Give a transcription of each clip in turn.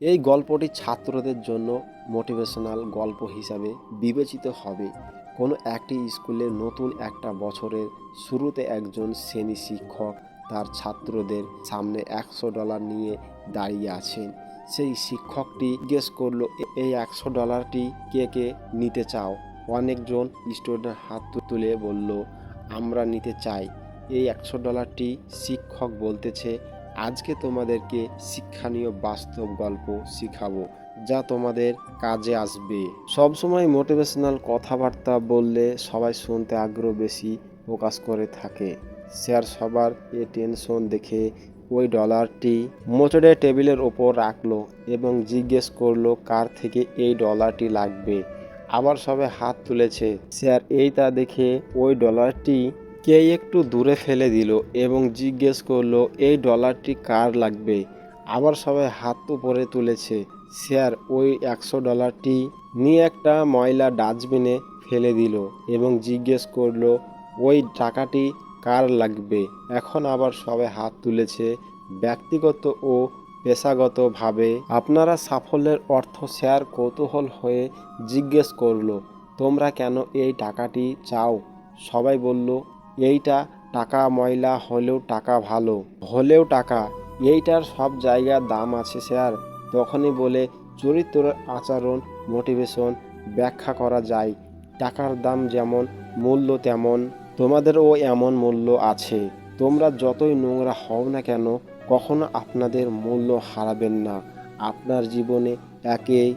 এই গল্পটি ছাত্রদের জন্য মোটিভেশনাল গল্প হিসাবে বিবেচিত হবে। কোনো একটি স্কুলে নতুন একটা বছরের শুরুতে একজন শ্রেণি শিক্ষক তার ছাত্রদের সামনে একশো ডলার নিয়ে দাঁড়িয়ে আছেন। সেই শিক্ষকটি জিজ্ঞেস করল, এই একশো ডলারটি কে কে নিতে চাও? অনেকজন স্টুডেন্ট হাত তুলে বলল, আমরা নিতে চাই। এই একশো ডলারটি শিক্ষক বলতেছে আজকে তোমাদেরকে শিক্ষণীয় বাস্তব গল্প শিখাবো, যা তোমাদের কাজে আসবে। সবসময় মোটিভেশনাল কথাবার্তা বললে সবাই শুনতে আগ্রহ বেশি প্রকাশ করে থাকে। স্যার, সবার এ টেনশন দেখে ওই ডলারটি মোচড়ে টেবিলের ওপর রাখল এবং জিজ্ঞেস করল, কার থেকে এই ডলারটি লাগবে? আবার সবাই হাত তুলেছে, স্যার এই তা দেখে ওই ডলারটি কে একটু দূরে ফেলে দিল এবং জিজ্ঞেস করল, এই ডলারটি কার লাগবে? আবার সবাই হাত উপরে তুলেছে, স্যার, ওই একশো ডলারটি নিয়ে একটা ময়লা ডাস্টবিনে ফেলে দিল। এবং জিজ্ঞেস করল, ওই টাকাটি কার লাগবে? এখন আবার সবাই হাত তুলেছে, ব্যক্তিগত ও পেশাগতভাবে। আপনারা সাফল্যের অর্থ শেয়ার কৌতূহল হয়ে জিজ্ঞেস করল, তোমরা কেন এই টাকাটি চাও? সবাই বলল এইটা টাকা ময়লা হলেও টাকা ভালো, হলেও টাকা। এইটার সব জায়গার দাম আছে স্যার। তখনই বলে, চরিত্র, আচরণ মোটিভেশন ব্যাখ্যা করা যায়। টাকার দাম যেমন, মূল্য তেমন। তোমাদেরও এমন মূল্য আছে। তোমরা যতই নোংরা হও না কেন, কখনো আপনাদের মূল্য হারাবেন না। আপনার জীবনে একই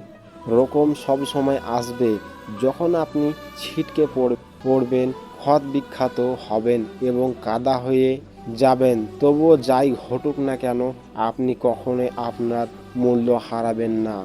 রকম সব সময় আসবে। যখন আপনি ছিটকে পড়- পড়বেন ক্ষত বিখ্যাত হবেন এবং কাদা হয়ে যাবেন। তবুও যাই ঘটুক না কেন, আপনি কখনোই আপনার মূল্য হারাবেন না।